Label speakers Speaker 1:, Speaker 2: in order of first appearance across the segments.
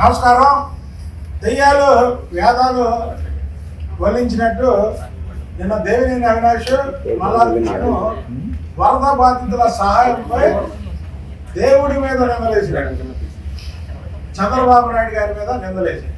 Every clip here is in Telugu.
Speaker 1: నమస్కారం. దెయ్యాలు వేదాలు వల్లించినట్టు నిన్న దేవినేని అవినాష్ మల్లార్జును వరద బాధితుల సహాయంపై దేవుడి మీద నిందలేసినాడు చంద్రబాబు నాయుడు గారి మీద నిందలేసి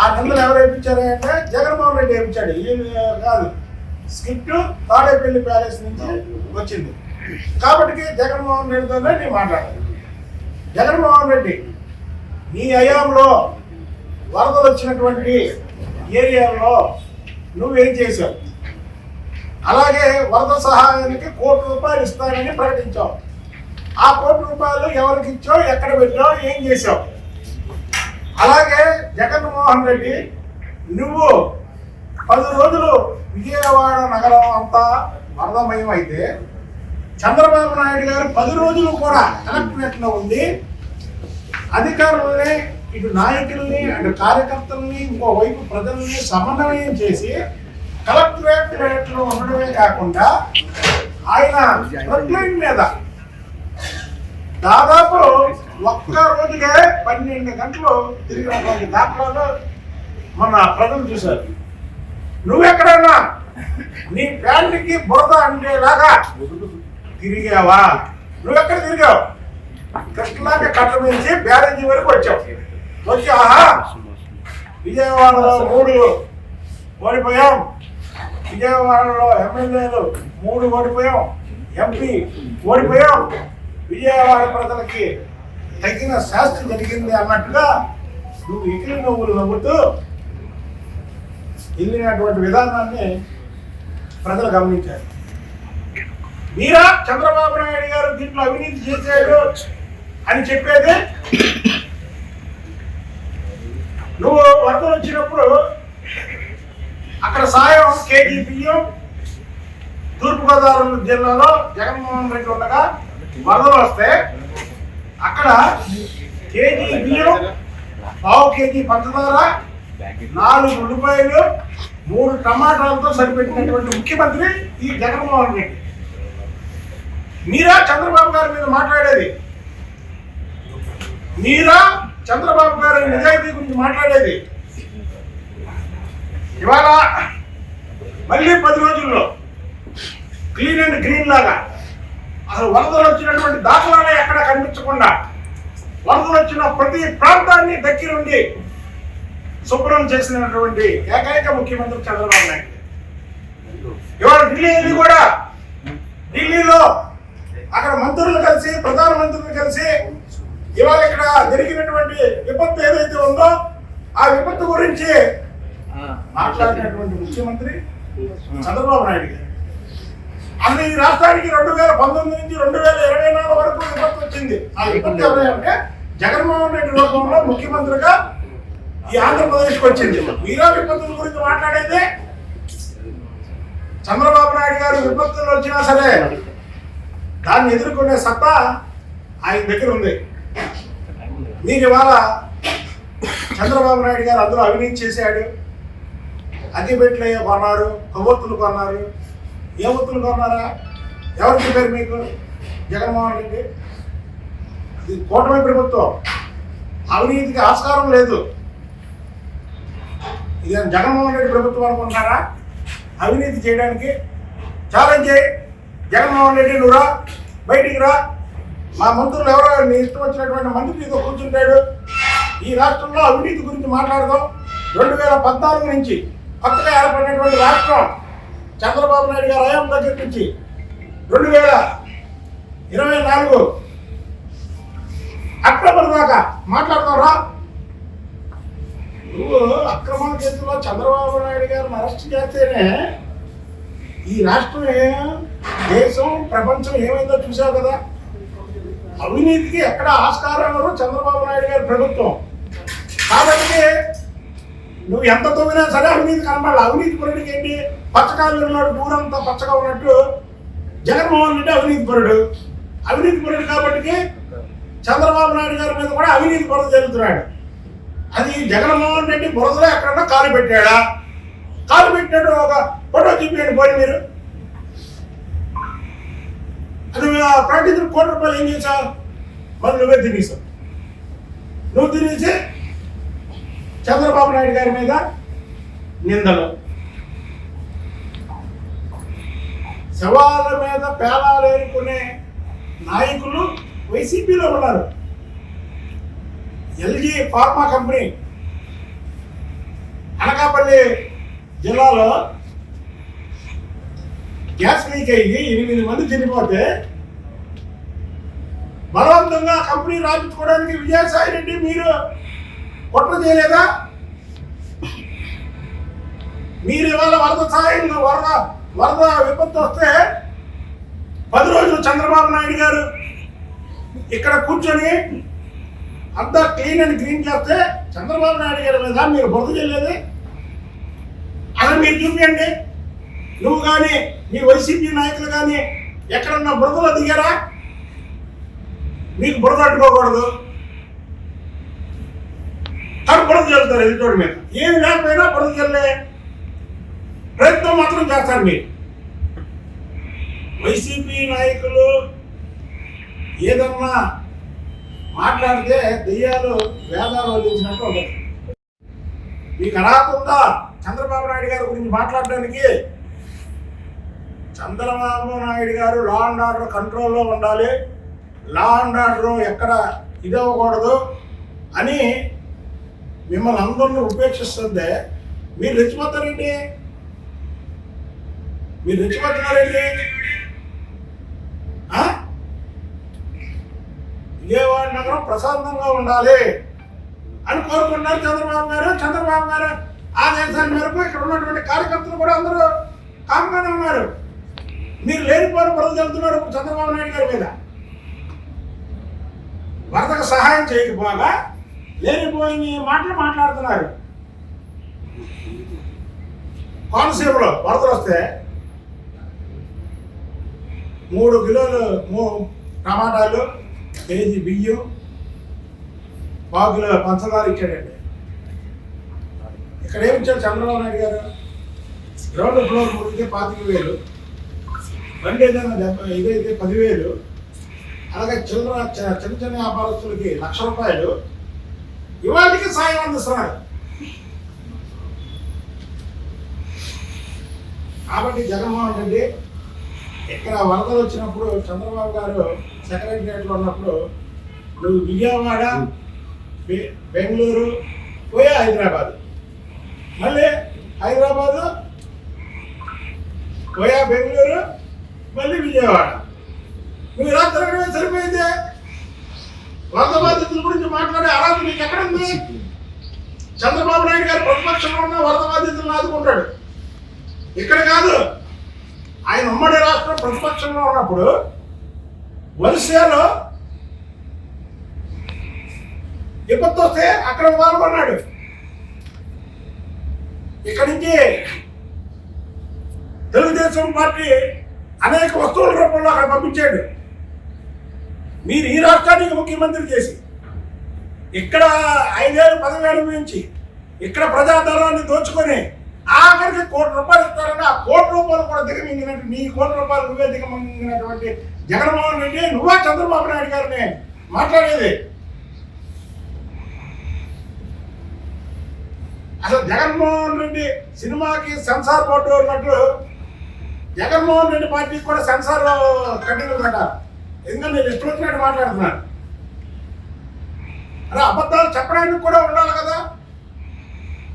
Speaker 1: ఆ నిందలు ఎవరు వేయించారు అంటే జగన్మోహన్ రెడ్డి వేయించాడు. ఈయన కాదు. స్క్రిప్ట్ తాడేపల్లి ప్యాలెస్ నుంచి వచ్చింది. కాబట్టి జగన్మోహన్ రెడ్డితోనే నేను మాట్లాడాను. జగన్మోహన్ రెడ్డి నీ హయాంలో వరదలు వచ్చినటువంటి ఏరియాలో నువ్వేం చేశావు? అలాగే వరద సహాయానికి కోటి రూపాయలు ఇస్తానని ప్రకటించావు. ఆ కోటి రూపాయలు ఎవరికి ఇచ్చావు? ఎక్కడ పెట్టావు? ఏం చేశావు? అలాగే జగన్మోహన్ రెడ్డి నువ్వు పది రోజులు విజయవాడ నగరం అంతా వరదమయం అయితే చంద్రబాబు నాయుడు గారు పది రోజులు కూడా కలెక్టరేట్లో ఉండి అధికారుల్ని ఇటు నాయకుల్ని అటు కార్యకర్తల్ని ఇంకోవైపు ప్రజల్ని సమన్వయం చేసి కలెక్టరేట్లో ఉండడమే కాకుండా ఆయన ప్రొక్లైన్ మీద దాదాపు ఒక్క రోజుకే పన్నెండు గంటలు తిరిగినటువంటి దాఖలాలు మన ప్రజలు చూశారు. నువ్వెక్కడన్నా నీ ఫ్యామిలీకి బురద అంటేలాగా తిరిగావా? నువ్వెక్కడ తిరిగావు? కృష్ణలాగా నుంచి బ్యారేజీ వరకు వచ్చాం. వచ్చి ఆహా విజయవాడలో మూడు ఓడిపోయాం. విజయవాడలో ఎమ్మెల్యేలు మూడు ఓడిపోయాం. ఎంపీ ఓడిపోయాం. విజయవాడ ప్రజలకి తగిన శాస్తి జరిగింది అన్నట్టుగా నువ్వు ఇకిలి నువ్వులు నవ్వుతూ వెళ్ళినటువంటి విధానాన్ని ప్రజలు గమనించారు. మీరా చంద్రబాబు నాయుడు గారు దీంట్లో అవినీతి చేశాడు. అని చెప్పేది నువ్వు వరదలు వచ్చినప్పుడు అక్కడ సాయం కేజీ బియ్యం తూర్పుగోదావరి జిల్లాలో జగన్మోహన్ రెడ్డి ఉండగా వరదలు వస్తే అక్కడ కేజీ బియ్యం పావు కేజీ పంచదార నాలుగు ఉల్లిపాయలు మూడు టమాటాలతో సరిపెట్టినటువంటి ముఖ్యమంత్రి ఈ జగన్మోహన్ రెడ్డి. మీరా చంద్రబాబు గారి మీద మాట్లాడేది? మీరా చంద్రబాబు గారు నిజాయితీ గురించి మాట్లాడేది? ఇవాళ మళ్ళీ పది రోజుల్లో క్లీన్ అండ్ గ్రీన్ లాగా. అసలు వరదలు వచ్చినటువంటి దాఖలాలే ఎక్కడ కనిపించకుండా వరదలు వచ్చిన ప్రతి ప్రాంతాన్ని దగ్గరుండి శుభ్రం చేసినటువంటి ఏకైక ముఖ్యమంత్రి చంద్రబాబు నాయుడు. ఇవాళ ఢిల్లీ వెళ్ళి కూడా ఢిల్లీలో అక్కడ మంత్రులు కలిసి ప్రధానమంత్రులు కలిసి ఇవాళ ఇక్కడ జరిగినటువంటి విపత్తు ఏదైతే ఉందో ఆ విపత్తు గురించి మాట్లాడినటువంటి ముఖ్యమంత్రి చంద్రబాబు నాయుడు గారు. అసలు ఈ రాష్ట్రానికి రెండు వేల పంతొమ్మిది నుంచి రెండు వేల ఇరవై నాలుగు వరకు విపత్తు వచ్చింది. ఆ విపత్తు ఎవరంటే జగన్మోహన్ రెడ్డి రూపంలో ముఖ్యమంత్రిగా ఈ ఆంధ్రప్రదేశ్కి వచ్చింది. మీరా విపత్తుల గురించి మాట్లాడేది? చంద్రబాబు నాయుడు గారు విపత్తులు వచ్చినా సరే దాన్ని ఎదుర్కొనే సత్తా ఆయన దగ్గర ఉంది. మీరు ఇవాళ చంద్రబాబు నాయుడు గారు అందులో అవినీతి చేశాడు. అగ్గిపెట్లు కొన్నారు కొవ్వొత్తులు కొన్నారు. ఏ ఒత్తులు కొన్నారా? ఎవరు చెప్పారు మీకు? జగన్మోహన్ రెడ్డి. ఇది కూటమి ప్రభుత్వం. అవినీతికి ఆస్కారం లేదు. ఇది జగన్మోహన్ రెడ్డి ప్రభుత్వం అనుకుంటారా అవినీతి చేయడానికి ఛాలెంజ్ చేయి. జగన్మోహన్ రెడ్డి నువ్వు రా. బయటికి రా. మా మంత్రులు ఎవరో నీ ఇష్టం వచ్చినటువంటి మంత్రి నీతో కూర్చుంటాడు. ఈ రాష్ట్రంలో అవినీతి గురించి మాట్లాడదాం. రెండు వేల పద్నాలుగు నుంచి కొత్తగా ఏర్పడినటువంటి రాష్ట్రం చంద్రబాబు నాయుడు గారు హయాం దగ్గర నుంచి రెండు వేల ఇరవై నాలుగు అక్టోబర్ దాకా మాట్లాడతారా నువ్వు అక్రమాల కేసులో చంద్రబాబు నాయుడు గారిని అరెస్ట్ చేస్తేనే ఈ రాష్ట్రం దేశం ప్రపంచం ఏమైందో చూసావు కదా? అవినీతికి ఎక్కడ ఆస్కారం చంద్రబాబు నాయుడు గారి ప్రభుత్వం. కాబట్టి నువ్వు ఎంత తొమ్మినా సరే అవినీతి కనబడాలి అవినీతి పరుడికి ఏంటి? పచ్చకాయలు ఉన్నాడు ఊరంతా పచ్చగా ఉన్నట్టు జగన్మోహన్ రెడ్డి అవినీతి పరుడు. అవినీతి పరుడు కాబట్టి చంద్రబాబు నాయుడు గారి మీద కూడా అవినీతి బురద జరుగుతున్నాడు అది జగన్మోహన్ రెడ్డి బురదలో ఎక్కడన్నా కాలు పెట్టాడా? కాలు పెట్టినట్టు ఒక ఫోటో చూపించండి పోయి మీరు. అది ప్రకటించిన కోటి రూపాయలు ఏం చేసావు మరి నువ్వే తినేసావు నువ్వు తినేసి చంద్రబాబు నాయుడు గారి మీద నిందలు. శవాల మీద పేలాలేరుకునే నాయకులు వైసీపీలో ఉన్నారు. ఎల్జీ ఫార్మా కంపెనీ అనకాపల్లి జిల్లాలో గ్యాస్ లీక్ అయ్యి ఎనిమిది మంది చనిపోతే బలవంతంగా కంపెనీ రాపించుకోవడానికి విజయసాయి రెడ్డి మీరు కుట్ర చేయలేదా? మీరు ఇవాళ వరద సాయం వరద వరద విపత్తు వస్తే పది రోజులు చంద్రబాబు నాయుడు గారు ఇక్కడ కూర్చొని అంతా క్లీన్ అండ్ క్లీన్ చేస్తే చంద్రబాబు నాయుడు గారి మీద మీరు బురద చెల్లేది? అలా మీరు చూపించండి నువ్వు కానీ నీ వైసీపీ నాయకులు కానీ ఎక్కడన్నా బురదలో దిగారా? మీకు బురద అడ్డుకోకూడదు కానీ బురద చల్లుతారు ఎదుటోడి మీద. ఏమి లేకపోయినా బురద చల్లే ప్రయత్నం మాత్రం చేస్తారు మీరు. వైసీపీ నాయకులు ఏదన్నా మాట్లాడితే దెయ్యాలు వేదాలు వదిలించినట్టు ఉండదు. మీకు అర్హత ఉందా చంద్రబాబు నాయుడు గారి గురించి మాట్లాడడానికి చంద్రబాబు నాయుడు గారు లా అండ్ ఆర్డర్ కంట్రోల్లో ఉండాలి. లా అండ్ ఆర్డర్ ఎక్కడ ఇదవ్వకూడదు అని మిమ్మల్ని అందరిని ఉపేక్షిస్తుంటే మీరు రెచ్చిపోతారండి మీరు రెచ్చిపోతున్నారండి విజయవాడ నగరం ప్రశాంతంగా ఉండాలి అని కోరుకున్నారు చంద్రబాబు గారు. చంద్రబాబు గారు ఆదేశాల మేరకు ఇక్కడ ఉన్నటువంటి కార్యకర్తలు కూడా అందరూ కామ్గానే ఉన్నారు. మీరు లేనిపోయిన వరద చెల్తున్నారు చంద్రబాబు నాయుడు గారి మీద. వరదకు సహాయం చేయకపోగా లేనిపోయిన మాటలు మాట్లాడుతున్నారు. కోనసీమలో వరదలు వస్తే మూడు కిలోలు మూ టమాటాలు కేజీ బియ్యం పావు కిలో పంచదార ఇచ్చాడండి. ఇక్కడ ఏమి చంద్రబాబు నాయుడు గారు? గ్రౌండ్ ఫ్లోర్ మురిగితే పాతిక వేలు. బండి ఏదైనా డెబ్బై ఇదైతే పదివేలు అలాగే చిల్లర చి- చిన్న చిన్న వ్యాపారస్తులకి లక్ష రూపాయలు ఇవాళకి సాయం అందిస్తున్నారు. కాబట్టి జగన్మోహన్ రెడ్డి ఇక్కడ వరదలు వచ్చినప్పుడు చంద్రబాబు గారు సెక్రటరియట్లో ఉన్నప్పుడు నువ్వు విజయవాడ బెంగళూరు పోయే హైదరాబాద్. మళ్ళీ హైదరాబాదు పోయా బెంగళూరు మళ్ళీ విజయవాడ. నువ్వు ఇలా తిరగడమే సరిపోయింది? వరద బాధితుల గురించి మాట్లాడే అర్హత నీకు ఎక్కడుంది చంద్రబాబు నాయుడు గారు ప్రతిపక్షంలో ఉన్న వరద బాధితులను ఆదుకుంటాడు. ఇక్కడ కాదు ఆయన ఉమ్మడి రాష్ట్రం ప్రతిపక్షంలో ఉన్నప్పుడు వరుసలో విపత్తు వస్తే అక్కడ పాల్గొన్నాడు. ఇక్కడి నుంచి తెలుగుదేశం పార్టీ అనేక వస్తువుల రూపంలో అక్కడ పంపించాడు. మీరు ఈ రాష్ట్రానికి ముఖ్యమంత్రి చేసి ఇక్కడ ఐదేళ్ళు పదివేలు నుంచి ఇక్కడ ప్రజాధనాన్ని దోచుకొని ఆఖరికి కోటి రూపాయలు ఇస్తారని ఆ కోటి రూపాయలు కూడా దిగమింగినట్టు నీ కోటి రూపాయలు నువ్వే దిగమింగినటువంటి జగన్మోహన్ రెడ్డి నువ్వే చంద్రబాబు నాయుడు గారిని మాట్లాడేది. అసలు జగన్మోహన్ రెడ్డి సినిమాకి సెన్సార్ బోర్డు ఉన్నట్టు జగన్మోహన్ రెడ్డి పార్టీకి కూడా సెన్సార్ కట్టింగ్ కట్టారు ఎందుకంటే నేను ఇష్టం వచ్చినట్టు మాట్లాడుతున్నాను. అలా అబద్ధాలు చెప్పడానికి కూడా ఉండాలి కదా.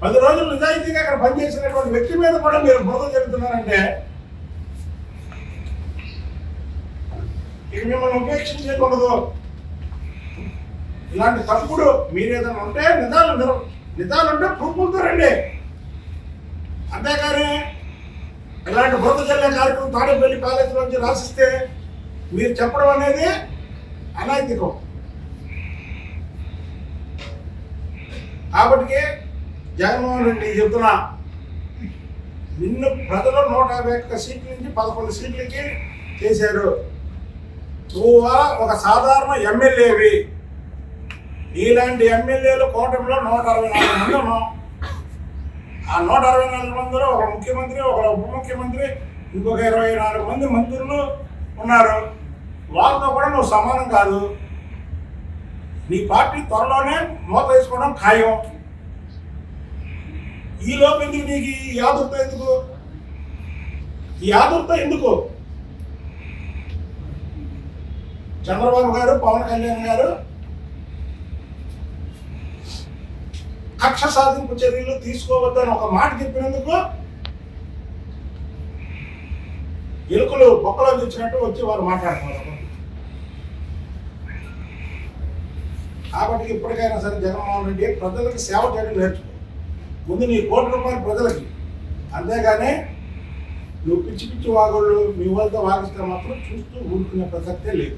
Speaker 1: పది రోజులు నిజాయితీగా అక్కడ పనిచేసినటువంటి వ్యక్తి మీద కూడా మీరు బోధన జరుగుతున్నారంటే ఇక మిమ్మల్ని ఉపేక్షించకూడదు ఇలాంటి తప్పుడు మీరు ఏదైనా ఉంటే నిజాలు నిజాలు ఉంటే ప్రూఫ్లతో రండి. అంతేకాని ఇలాంటి బురద జల్లే కార్యక్రమం తాడేపల్లి ప్యాలెస్ నుంచి రాసిస్తే మీరు చెప్పడం అనేది అనైతికం. కాబట్టి జగన్మోహన్ రెడ్డి చెప్తున్నా నిన్ను ప్రజలు నూట యాభై ఒక్క సీట్ల నుంచి పదకొండు సీట్లకి చేశారు. నువ్వు ఒక సాధారణ ఎమ్మెల్యేవి. నీలాంటి ఎమ్మెల్యేలు కోటంలో నూట అరవై నాలుగు మంది ఉన్నాం. ఆ నూట అరవై నాలుగు మందిలో ఒక ముఖ్యమంత్రి ఒక ఉప ముఖ్యమంత్రి ఇంకొక ఇరవై నాలుగు మంది మంత్రులు ఉన్నారు. వాళ్ళతో కూడా నువ్వు సమానం కాదు. నీ పార్టీ త్వరలోనే మూత వేసుకోవడం ఖాయం. ఈ లోపు ఎందుకు నీకు ఈ ఆదుర్త ఎందుకు? ఈ ఆదుర్త ఎందుకు? చంద్రబాబు గారు పవన్ కళ్యాణ్ గారు కక్ష సాధింపు చర్యలు తీసుకోవద్దని ఒక మాట చెప్పినందుకు ఎలుకలు బొక్కలో తెచ్చినట్టు వచ్చి వారు మాట్లాడుతున్నారు. కాబట్టి ఇప్పటికైనా సరే జగన్మోహన్ రెడ్డి ప్రజలకు సేవ చేయడం నేర్చుకో. ముందు నీ కోటి రూపాయలు ప్రజలకి. అంతేగాని నువ్వు పిచ్చి పిచ్చి వాగుళ్ళు మీ వాళ్ళతో వాగిస్తే మాత్రం చూస్తూ ఊరుకునే ప్రసక్తే లేదు.